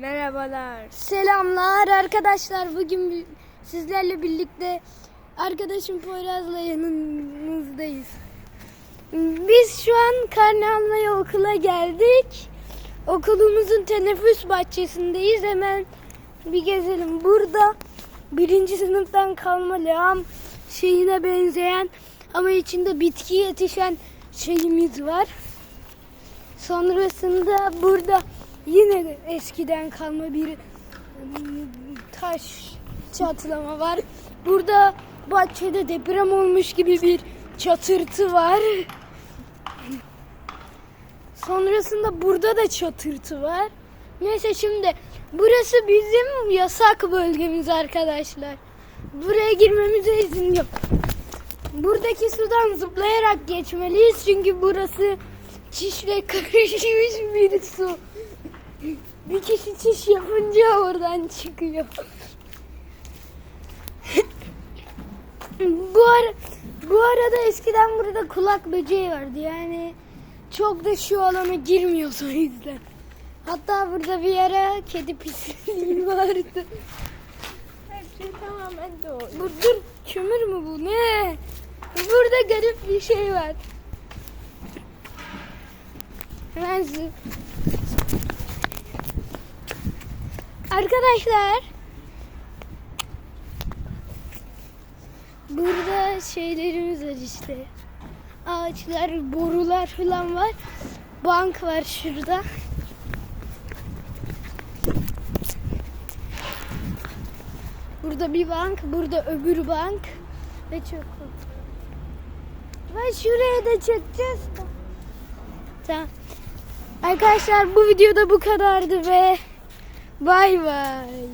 Merhabalar. Selamlar arkadaşlar. Bugün sizlerle birlikte arkadaşım Poyraz'la yanınızdayız. Biz şu an karne almaya okula geldik. Okulumuzun teneffüs bahçesindeyiz. Hemen bir gezelim. Burada birinci sınıftan kalma lağım şeyine benzeyen ama içinde bitki yetişen şeyimiz var. Sonrasında burada yine de eskiden kalma bir ım, taş çatlama var. Burada bahçede deprem olmuş gibi bir çatırtı var. Sonrasında burada da çatırtı var. Neyse şimdi burası bizim yasak bölgemiz arkadaşlar. Buraya girmemize izin yok. Buradaki sudan zıplayarak geçmeliyiz çünkü burası çişle karışmış bir su. Bir kişi çiş yapınca oradan çıkıyor. bu ara, bu arada eskiden burada kulak böceği vardı yani çok da şu alana girmiyoruz o yüzden. Hatta burada bir ara kedi pisliği vardı. Her şey tamamen doğru. Dur dur kömür mü bu ne? Burada garip bir şey var. Hemen Arkadaşlar Burada şeylerimiz var işte. Ağaçlar, borular falan var. Bank var şurada. Burada bir bank, burada öbür bank ve çok Ve şuraya da çekeceğiz. Tamam. Arkadaşlar bu videoda bu kadardı ve bay bay.